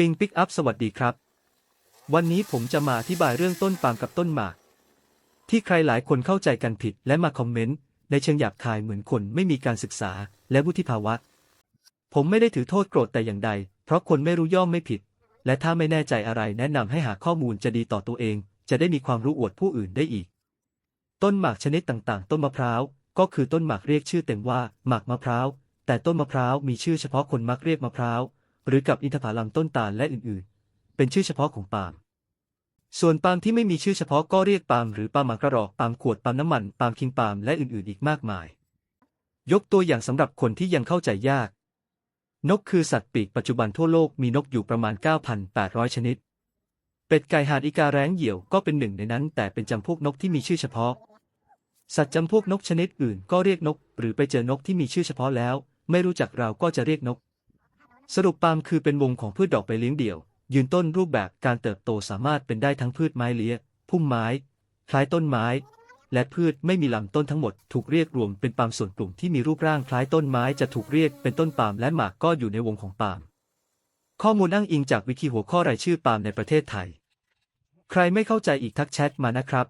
ปิงปิกอัพสวัสดีครับ วันนี้ผมจะมาอธิบายเรื่องต้นปาล์มกับต้นหมาก ที่ใครหลายคนเข้าใจกันผิดและมาคอมเมนต์ ในเชิงหยาบคายเหมือนคนไม่มีการศึกษาและวุฒิภาวะ ผมไม่ได้ถือโทษโกรธแต่อย่างใด เพราะคนไม่รู้ย่อมไม่ผิด และถ้าไม่แน่ใจอะไรแนะนำให้หาข้อมูลจะดีต่อตัวเอง จะได้มีความรู้อวดผู้อื่นได้อีก ต้นหมากชนิดต่างๆ ต้นมะพร้าวก็คือต้นหมากเรียกชื่อเต็มว่าหมากมะพร้าวแต่ต้นมะพร้าวมีชื่อเฉพาะคนมักเรียกมะพร้าว หรือกับอินทผลัมต้นตาลและอื่นๆ เป็นชื่อเฉพาะของปาล์มส่วนปาล์มที่ไม่มีชื่อเฉพาะก็เรียกปาล์มหรือปาล์มหมากกระรอกปาล์มขวดปาล์มน้ำมันปาล์มคิงปาล์มและอื่นๆ อีกมากมาย ยกตัวอย่างสำหรับคนที่ยังเข้าใจยาก นกคือสัตว์ปีกปัจจุบันทั่วโลกมีนกอยู่ประมาณ 9,800 ชนิด เป็ดไก่ห่านอีกาแร้งเหยี่ยวก็เป็นหนึ่งในนั้น แต่เป็นจำพวกนกที่มีชื่อเฉพาะ สัตว์จำพวกนกชนิดอื่นก็เรียกนก หรือไปเจอนกที่มีชื่อเฉพาะแล้ว ไม่รู้จักเราก็จะเรียกนก สรุปปาล์มคือเป็นวงของพืชดอกใบเลี้ยงเดี่ยว ยืนต้นรูปแบบการเติบโตสามารถเป็นได้ทั้งพืชไม้เลี้ยพุ่มไม้ คล้ายต้นไม้ และพืชไม่มีลำต้นทั้งหมดถูกเรียกรวมเป็นปาล์มส่วนกลุ่มที่มีรูปร่างคล้ายต้นไม้จะถูกเรียกเป็นต้นปาล์มและหมากก็อยู่ในวงของปาล์มข้อมูลอ้างอิงจากวิกิหัวข้อรายชื่อปาล์มในประเทศไทย ใครไม่เข้าใจอีกทักแชทมานะครับ